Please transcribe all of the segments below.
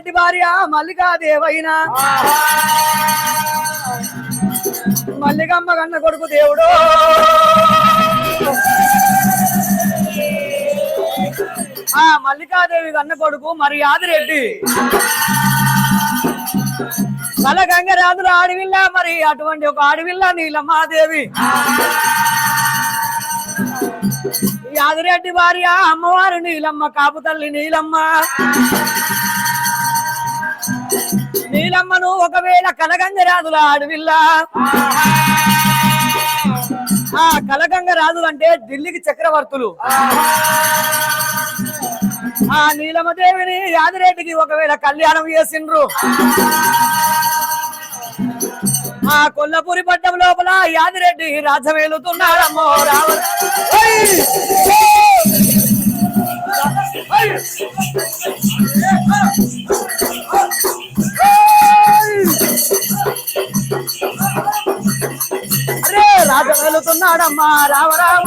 రెడ్డి భార్య మల్లికాదేవైనా మల్లికమ్మ కన్న కొడుకు దేవుడు. ఆ మల్లికాదేవి కన్న కొడుకు మరి యాదిరెడ్డి. కల గంగరాజుల ఆడివిల్ల మరి అటువంటి ఒక ఆడవిల్ల నీలమ్మాదేవి. యాదిరెడ్డి భార్య అమ్మవారు నీలమ్మ కాపు తల్లి నీలమ్మ. నీలమ్మను ఒకవేళ కలగంగరాజుల అడవిల్లా? ఆ కలగంగ రాజులు అంటే ఢిల్లీకి చక్రవర్తులు. ఆ నీలమ్మదేవిని యాదిరెడ్డికి ఒకవేళ కళ్యాణం చేసిండ్రు. ఆ కొల్లపూరి పట్టం లోపల యాదిరెడ్డి రాజమేలుతున్నాడమ్మో రావ అరే రాజ వెళుతున్నాడమ్మా రామ రామ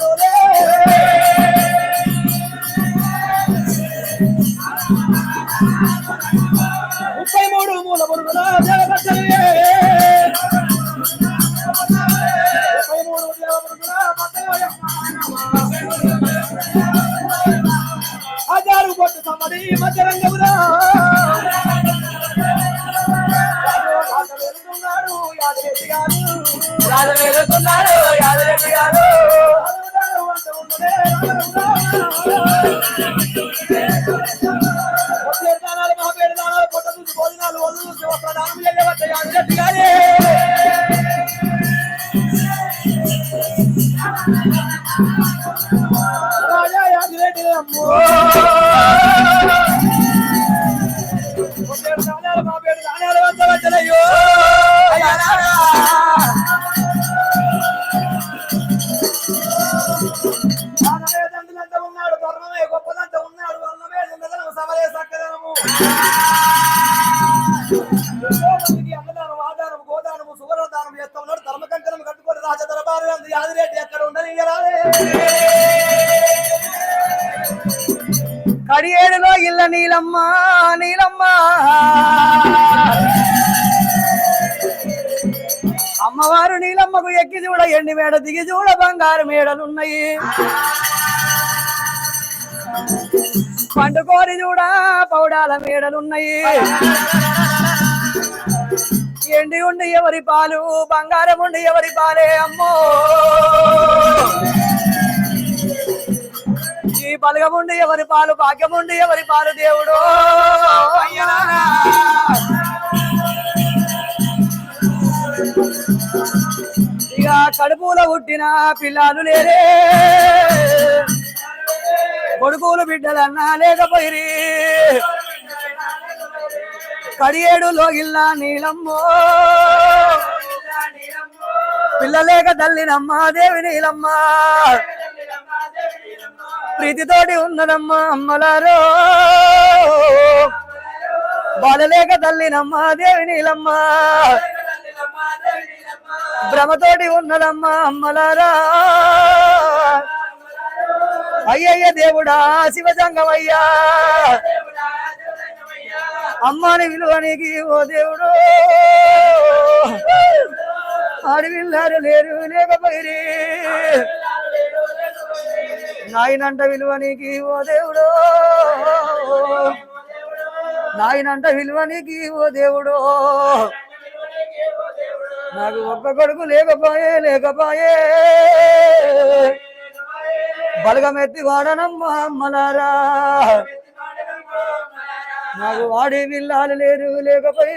Oh Soler. అన్నదానం ఆదానం గోదానము సువర్ణదానం చేస్తా. ఉన్నాడు ధర్మ కట్టుకొని రాజ దరబారు అంది యాదిరెడ్డి అక్కడ ఉండని కడియేడులో ఇల్ల నీలమ్మ నీలమ్మ. అమ్మవారు నీలమ్మకు ఎక్కి చూడ ఎండి మేడ దిగి చూడ బంగారు మేడలున్నాయి. పండుకోని చూడ పౌడాల మేడలున్నాయి. ఎండి ఉండి ఎవరి పాలు బంగారం ఉండి ఎవరి పాలే అమ్మో. ఈ బలగముండి ఎవరి పాలు భాగ్యముండి ఎవరి పాలు దేవుడు. ఇక కడుపులో పుట్టిన పిల్లలు లేరే. కొడుకులు బిడ్డలన్నా లేకపోయి కడియేడులో ఇల్లా నీలమ్మో. పిల్లలేక తల్లినమ్మ దేవి నీలమ్మ. ప్రీతితోటి ఉన్నదమ్మా అమ్మలారో. బాలలేక తల్లినమ్మ దేవి నీలమ్మ. భ్రమతోటి ఉన్నదమ్మా అమ్మలారా. అయ్యయ్య దేవుడా శివజంగమయ్యా. అమ్మాని విలువనికి ఓ దేవుడు. ఆడవిల్లారు లేరు లేకపోయి నాయనంట విలువనికి ఓ దేవుడు. నాయనంట విలువనికి ఓ దేవుడు. నాకు ఒక్క కొడుకు లేకపోయే లేకపోయే. బలగమెత్తి వాడనమ్మా అమ్మలారా. నాకు వాడి విల్లాలు లేరు లేకపోయి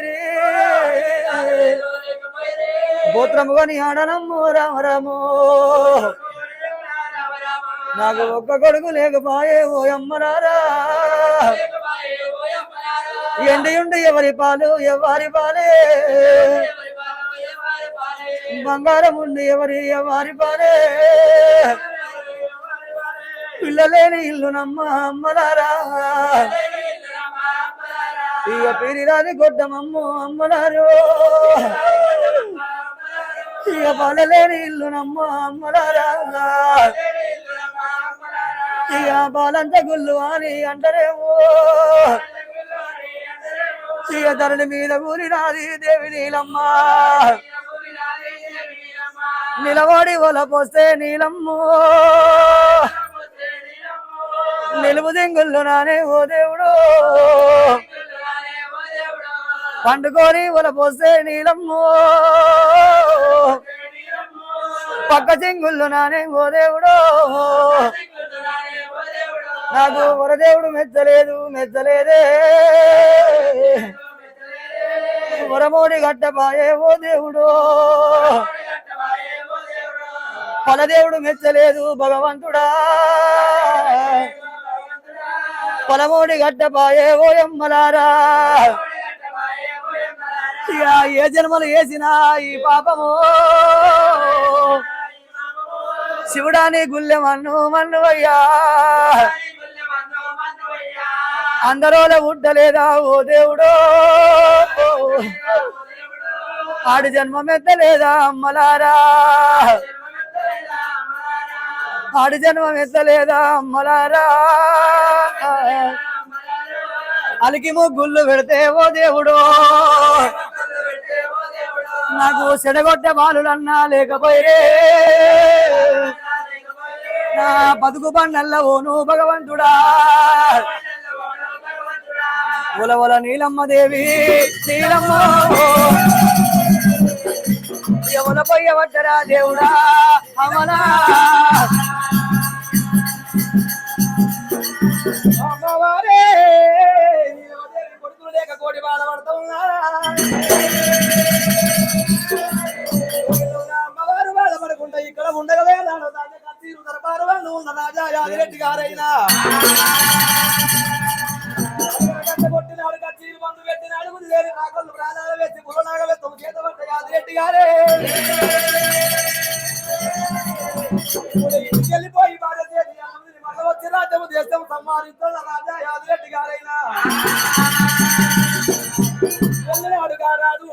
గోత్రము కొని ఆడనమ్మో రామరామో నాకు ఒక్క కొడుకు లేకపోయే ఓ అమ్మలారా. ఎండి ఉండి ఎవరి పాలు ఎవరి పాలే. బంగారం ఉండి ఎవరి ఎవరి పాలే. పిల్లలేని ఇల్లు నమ్మ అమ్మలారా. ఇక పిరిరాని గొడ్డమమ్ము అమ్మలారు. ఇక పాలలేని ఇల్లు నమ్మ అమ్మలారా. ఇక బాలంత గుళ్ళు అని అంటరేమో. ఇక ధరణి మీద ఊరినాది దేవి నీలమ్మ. నిలబడి ఒల పోస్తే నిలుపు దింగుళ్ళు నానే ఓ దేవుడు. పండుకొని ఒల పోస్తే నీలమ్మ. పక్క చింగుళ్ళు నానే ఓ దేవుడు. నాకు వరదేవుడు మెచ్చలేదు మెచ్చలేదే. వరమోడి గట్టపాయే ఓ దేవుడు. పలదేవుడు మెచ్చలేదు భగవంతుడా. పొలమోడి గడ్డపాయే ఓయమ్మలారా ఏ జన్మలు వేసినా ఈ పాపము. శివుడాని గుల్లె మన్ను మన్ను అయ్యా అందరోల ఉడ్డలేదా ఓ దేవుడో. ఆడి జన్మ మెత్తలేదా అమ్మలారా ఆడి జన్మ మెత్తలేదా అమ్మలారా అలికి ముగ్గుళ్ళు పెడితే ఓ దేవుడు. నాకు చెడగొట్టే బాలులన్నా లేకపోయే నా బతుకు బండల్ల ఓను భగవంతుడా. ఉలవల నీలమ్మ దేవి నీలమ్మ. ఎవల పొయ్యవట్టరా దేవుడా అమలా. రాజ్యము దేశం సంహారిస్తున్న రాజా యాదిరెడ్డి గారైనా. వెళ్ళినాడు గారాడు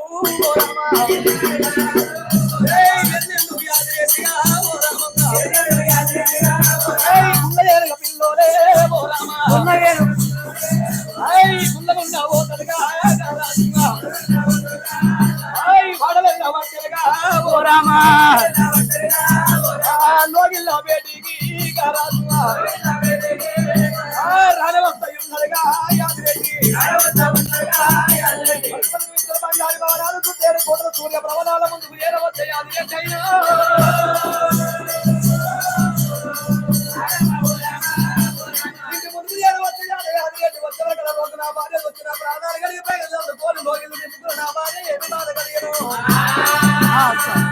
నా భార్య ఏమి బాధ కలిగను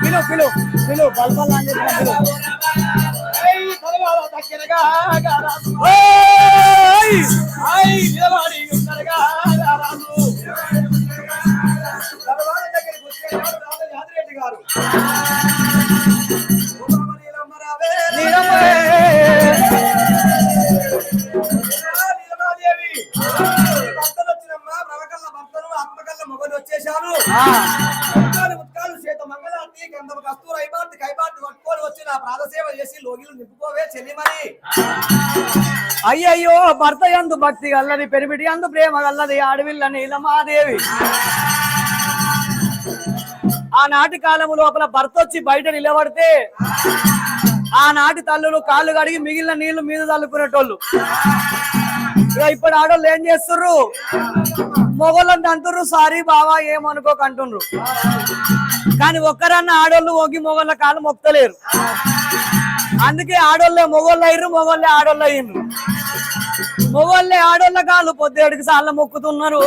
పిలు పిలు పిలు బల్బల్ అని చెప్పిన పిలు. అయ్యో భర్త యందు భక్తి గల్లది పెరిమిటి అందు ప్రేమ గల్లది ఆడవిల్ల నీలమాదేవి ఆనాటి కాలము లోపల భర్త వచ్చి బయట నిలబడితే ఆనాటి తల్లులు కాళ్ళు కడిగి మిగిలిన నీళ్ళు మీద తల్లుకునేటోళ్ళు. ఇప్పుడు ఆడోళ్ళు ఏం చేస్తుర్రు? మొగోళ్ళని అంటుర్రు సారీ బావా ఏమనుకోక కానీ ఒక్కరన్నా ఆడోళ్ళు ఒగి మొగోళ్ళ కాళ్ళు మొక్కలేరు అందుకే ఆడోళ్ళే మొగోళ్ళు అయ్యారు మొగోళ్ళే ఆడోళ్ళు అయ్యిండ్రు మొగోళ్ళే ఆడోళ్ళ కాళ్ళు పొద్దేడికి సార్లు మొక్కుతున్నారు.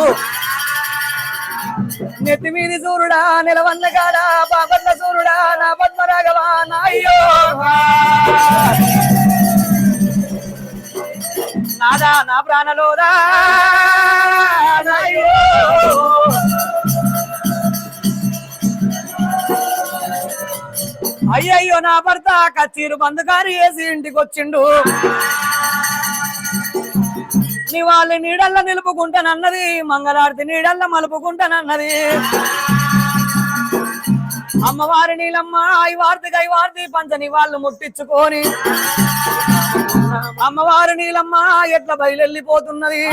నెత్తి మీది సూర్యుడా నిలవన్న కాడా బాపట్ల సూర్యుడా నా పద్మరాఘవా నాయ్యో నాదా నా ప్రాణలోదా. అయ్యయ్యో నా భర్త కచ్చీరు బందుకారి వేసి ఇంటికి వచ్చిండు నీ వాళ్ళ నీడల్ల నిలుపుకుంటానన్నది మంగళారతి నీడల్ల మలుపుకుంటానన్నది. అమ్మవారి నీలమ్మ ఐ వార్తి గై వార్తి పంచని వాళ్ళు ముట్టించుకొని అమ్మవారి నీలమ్మ ఎట్లా బయలెళ్ళిపోతున్నది?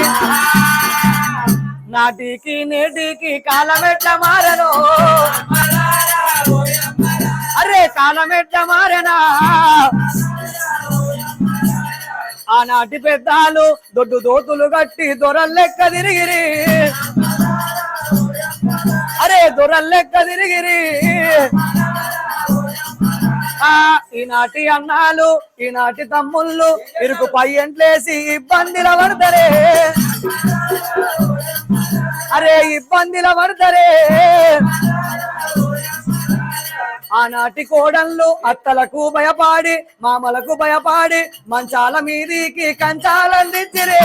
నాటికి నేటికి కాలం ఎట్లా మారను అరే కాలం ఎట్లా ఆనాటి పెద్దాలు దొడ్డు దోతులు కట్టి దొరల్లెక్క తిరిగిరి. అరే దొరల్లెక్క తిరిగిరి. ఆ ఈనాటి అన్నాలు ఈనాటి తమ్ముళ్ళు ఇరుకు పై ఎంట్లేసి ఇబ్బందిల పడతరే. అరే ఇబ్బందిల పడతరే. ఆనాటి కోడళ్ళు అత్తలకు భయపాడి మామలకు భయపాడి మంచాల మీదికి కంచాలందిచ్చిరే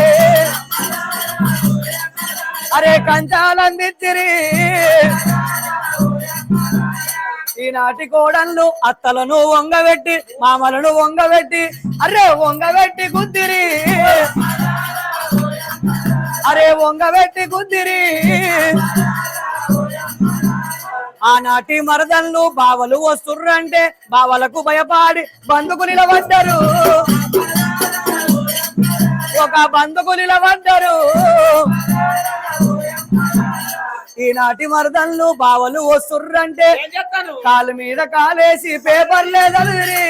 అరే కంచాలందిచ్చిరి ఈనాటి కోడళ్ళు అత్తలను వంగబెట్టి మామలను వంగబెట్టి అరే వంగబెట్టి గుద్దిరి. అరే వంగబెట్టి గుద్దిరి. ఆనాటి మరదళ్ళు బావలు వస్తుర్రంటే బావలకు భయపాడి బంధుకు నిలబడ్డారు. ఒక బంధుకు నిలబడ్డారు. ఈనాటి మరదళ్ళు బావలు వస్తుర్రంటే కాలు మీద కాలేసి పేపర్లే చదివిరి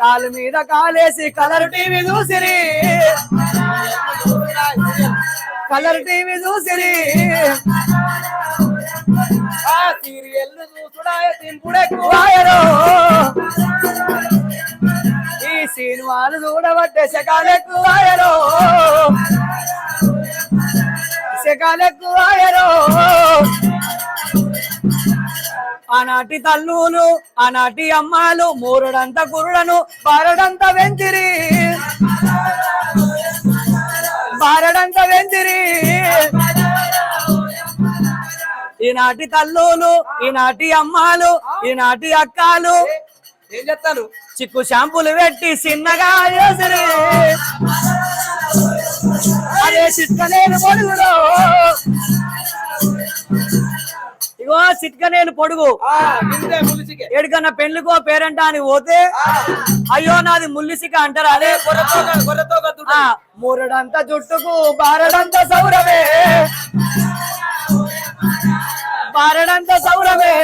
కాలు మీద కాలేసి కలర్ టీవీ చూసిరి. కలర్ టీవీ చూసిరి. సీరియల్ ఈ సినిమాలు చూడబట్టే శకాలెక్కు వాయరో శకాలెక్కు ఆనాటి తల్లులు ఆనాటి అమ్మాలు మూరుడంత కురుడను బారడంత వెంతిరి బారడంత వెంతిరి ఈనాటి తల్లులు ఈనాటి అమ్మాలు ఈనాటి అక్కాలు. ఏం చెప్తాను చిక్కు షాంపులు పెట్టి చిన్నగా చేసిరి అరే చిట్కనేను పొడుగులో. ఇగో చిట్కనేను పొడుగు. ఎడికన్నా పెళ్ళికో పేరంట అని పోతే అయ్యో నాది ముల్లిసిక అంటారా? అదే మూరడంత జుట్టుకు బారడంత సౌరమే బారడంత సౌరమే.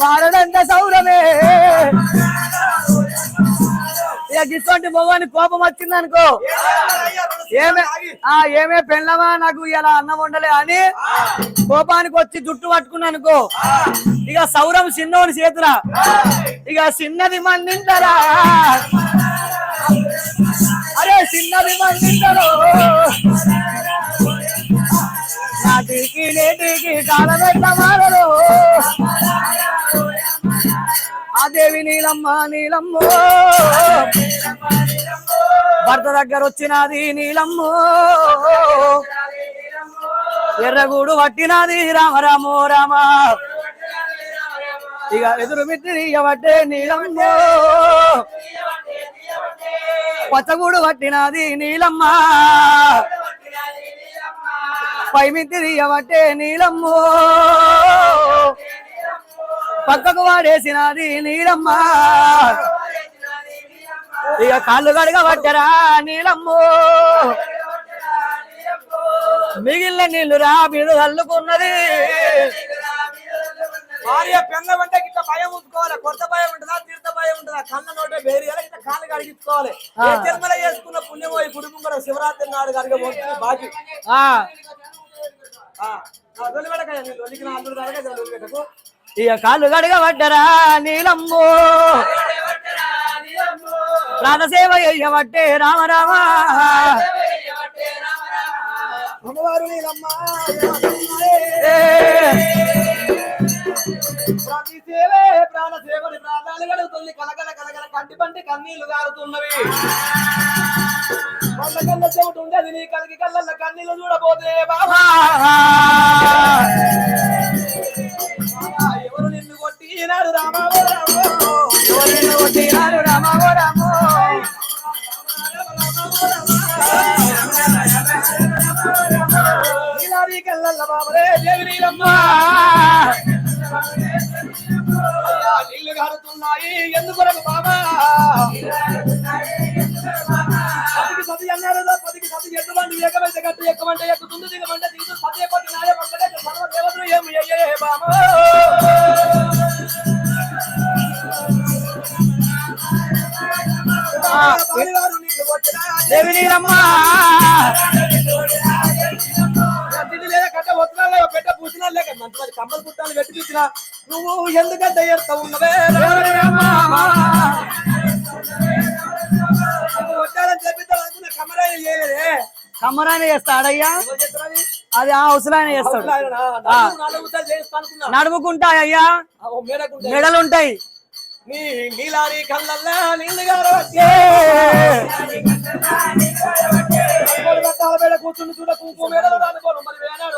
బారడంత సౌరమే. ఇక మొగని కోపం వచ్చింది అనుకో ఏమే ఆ ఏమే పెళ్ళమా? నాకు ఇలా అన్నం వండలే అని కోపానికి వచ్చి జుట్టు పట్టుకున్నా అనుకో ఇక సౌరం చిన్నోని చేతురా ఇక చిన్నది మందింటారా అరే చిన్నది మందింటారు నాటికి నేటికి కాలబెట్ట మారరు. ఆ దేవి నీలమ్మ నీలమ్మ. భర్త దగ్గర వచ్చినది నీలమ్మ. ఎర్రగూడు పట్టినది రామ రామో రామ. ఇక ఎదురు మిత్రి ఇవ్వబట్టే నీలమ్మో. పచ్చగూడు పట్టినది నీలమ్మ. పై మిత్రి ఇవ్వబట్టే నీలమ్మో. పక్కకు వాడేసినది నీలమ్మ. ఇక కాళ్ళు కడగబట్టరా నీలమ్మో. మిగిలిన నీళ్ళు రా మీద చల్లుకున్నది భార్య పెళ్ళ అంటే ఇట్లా భయం ఉంచుకోవాలి కొత్త భయం ఉంటుందా తీర్థ భయం ఉంటుందా? కళ్ళ నోటే వేరు ఇట్లా కాళ్ళు కడిగించుకోవాలి జన్మలో చేసుకున్న పుణ్యం ఈ కుటుంబం కూడా శివరాత్రి నాడు బాకీ. కనుక ఇది లొల్లిపెట్టకు. ఇక కాళ్ళు కడగబట్టరా నీలమ్మో? ప్రాణసేవ చెయ్యబట్టే రామ రామ. అమ్మవారు నీలమ్మ ప్రతి సేవే ప్రాణ సేవని ప్రాణాలు గడుగుతుంది కలకల కలకల కంటి పంటి కన్నీళ్ళు గారుతున్నవి కళ్ళ కళ్ళ చెవిటి ఉండేది నీ కలిగి కళ్ళ కన్నీళ్ళు చూడబోతే బాబా ఎవరు నిన్ను కొట్టినారు రామావో రామో. ఎవరు నిన్ను కొట్టినారు రామావో రామో. నీళ్ళు గారుతున్నాయి ఎందుకొరకు బాబా? పదికి సతి అన్నారు పదికి సతి ఎటువంటి ఎక్కమంటే గట్టు ఎక్కమంటే ఎక్కుతుంది దిగమంటే దిగుతుంది సతి ఎక్కటి నాయ పక్కడే సర్వ దేవతలు ఏమి అయ్యే బామా దేవి మంచి కమ్మలు పుట్టాలు పెట్టి చూసినా నువ్వు ఎందుకంటే ఎడతా ఉన్నవే? వచ్చాడని చేయలేదే. చేస్తాడయ్యా? అది? ఆ అవసరాన్ని చేస్తాడు. అవునాయన, నాలుగు నాలుగు సార్లు చేయిస్తా అనుకున్నా. నడుముకుంటాయ్యా ఆ, ఓ మేడకుంటే. మెడలుంటాయి. నీ నీలారి కళ్ళల్లా నీళ్ళు గారవచ్చే. కూర్చుని చూడ కుంకుమ మేడలు మరి వేనాడు